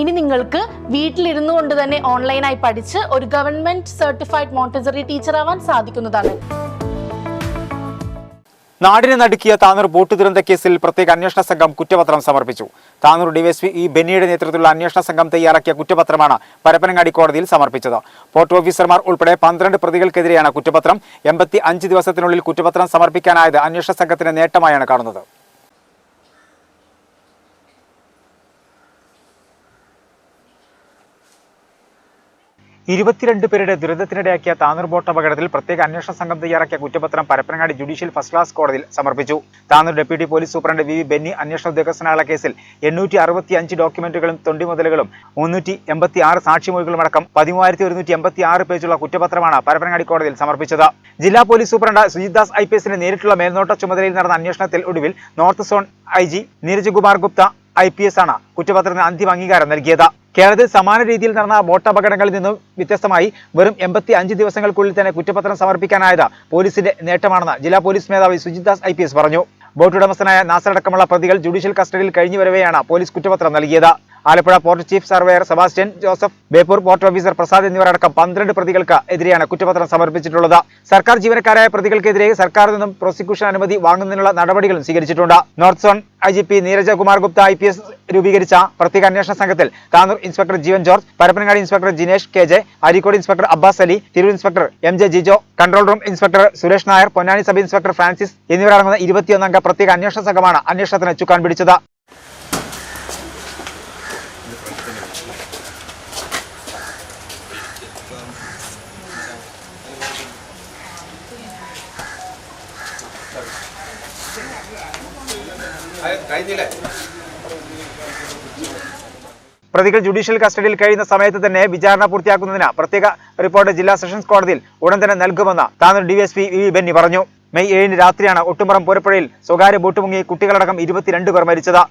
ഇനി നിങ്ങൾക്ക് വീട്ടിലിരുന്നു കൊണ്ട് തന്നെ ഓൺലൈനായി പഠിച്ച് ഒരു ഗവൺമെന്റ് സർട്ടിഫൈഡ് മോണ്ടിസറി ടീച്ചർ ആവാൻ സാധിക്കുന്നതാണ്. നാടിനെ നടുക്കിയ താനൂർ ബോട്ട് ദുരന്ത കേസിൽ പ്രത്യേക അന്വേഷണ സംഘം കുറ്റപത്രം സമർപ്പിച്ചു. താനൂർ ഡിവൈഎസ്പി ഇ ബെന്നിയുടെ നേതൃത്വത്തിലുള്ള അന്വേഷണ സംഘം തയ്യാറാക്കിയ കുറ്റപത്രമാണ് പരപ്പനങ്ങാടി കോടതിയിൽ സമർപ്പിച്ചത്. പോർട്ട് ഓഫീസർമാർ ഉൾപ്പെടെ പന്ത്രണ്ട് പ്രതികൾക്കെതിരെയാണ് കുറ്റപത്രം. എൺപത്തി അഞ്ച് ദിവസത്തിനുള്ളിൽ കുറ്റപത്രം സമർപ്പിക്കാനായത് അന്വേഷണ സംഘത്തിന്റെ നേട്ടമായാണ് കാണുന്നത്. ഇരുപത്തിരണ്ട് പേരുടെ ദുരന്തത്തിനിടയാക്കിയ താനൂർ ബോട്ട് അപകടത്തിൽ പ്രത്യേക അന്വേഷണ സംഘം തയ്യാറാക്കിയ കുറ്റപത്രം പരപ്പനങ്ങാടി ജുഡീഷ്യൽ ഫസ്റ്റ് ക്ലാസ് കോടതിയിൽ സമർപ്പിച്ചു. Tanur deputy police superintendent V Benny അന്വേഷണ ഉദ്യോഗസ്ഥനായ കേസിൽ എണ്ണൂറ്റി അറുപത്തി അഞ്ച് ഡോക്യുമെന്റുകളും തൊണ്ടിമുതലുകളും മുന്നൂറ്റി എൺപത്തി ആറ് സാക്ഷിമൊഴികളും അടക്കം പതിമൂവായിരത്തി ഒരുന്നൂറ്റി എൺപത്തി ആറ് പേജുള്ള കുറ്റപത്രമാണ് പരപ്പനങ്ങാടി കോടതിയിൽ സമർപ്പിച്ചത്. ജില്ലാ police superintendent Sujith Das I P നേരിട്ടുള്ള മേൽനോട്ട ചുമതലയിൽ നടന്ന അന്വേഷണത്തിൽ ഒടുവിൽ north zone I G Neeraj Kumar Gupta I P S ആണ് കുറ്റപത്രത്തിന് അന്തിമ അംഗീകാരം നൽകിയത്. കേരളത്തിൽ സമാന രീതിയിൽ നടന്ന ബോട്ട് അപകടങ്ങളിൽ നിന്നും വ്യത്യസ്തമായി വെറും എൺപത്തി അഞ്ച് ദിവസങ്ങൾക്കുള്ളിൽ തന്നെ കുറ്റപത്രം സമർപ്പിക്കാനായത് പോലീസിന്റെ നേട്ടമാണെന്ന് ജില്ലാ പോലീസ് മേധാവി സുജിത് ദാസ് ഐ പറഞ്ഞു. ബോട്ടുടമസ്ഥനായ നാസറടക്കമുള്ള പ്രതികൾ ജുഡീഷ്യൽ കസ്റ്റഡിയിൽ കഴിഞ്ഞു വരവെയാണ് പോലീസ് കുറ്റപത്രം നൽകിയത്. Alappuzha port chief surveyor Sebastian Joseph Beypore port officer Prasad എന്നിവരടക്കം പന്ത്രണ്ട് പ്രതികൾക്ക് എതിരെയാണ് കുറ്റപത്രം സമർപ്പിച്ചിട്ടുള്ളത്. സർക്കാർ ജീവനക്കാരായ പ്രതികൾക്കെതിരെ സർക്കാരിൽ നിന്നും പ്രോസിക്യൂഷൻ അനുമതി വാങ്ങുന്നതിനുള്ള നടപടികളും സ്വീകരിച്ചിട്ടുണ്ട്. North zone I G P Neeraj Kumar Gupta I P S രൂപീകരിച്ച പ്രത്യേക അന്വേഷണ സംഘത്തിൽ Tanur inspector Jeevan George Parappanangadi inspector Jinesh K J Areekode inspector Abbas Ali Tirur inspector M J Jijo control room inspector Suresh Nair Ponnani sub inspector Francis എന്നിവരടങ്ങുന്ന ഇരുപത്തിയൊന്നംഗ പ്രത്യേക അന്വേഷണ സംഘമാണ് അന്വേഷണത്തിന് ചുക്കാൻ പിടിച്ചത്. പ്രതികൾ ജുഡീഷ്യൽ കസ്റ്റഡിയിൽ കഴിയുന്ന സമയത്ത് തന്നെ വിചാരണ പൂർത്തിയാക്കുന്നതിന് പ്രത്യേക റിപ്പോർട്ട് ജില്ലാ സെഷൻസ് കോടതിയിൽ ഉടൻ തന്നെ നൽകുമെന്ന് താനൂർ ഡിവൈഎസ്പി വി ബെന്നി പറഞ്ഞു. മെയ് ഏഴിന് രാത്രിയാണ് ഒട്ടുമുറം പൂരപ്പുഴയിൽ സ്വകാര്യ ബോട്ട് മുങ്ങി കുട്ടികളടക്കം ഇരുപത്തിരണ്ട് പേർ മരിച്ചത്.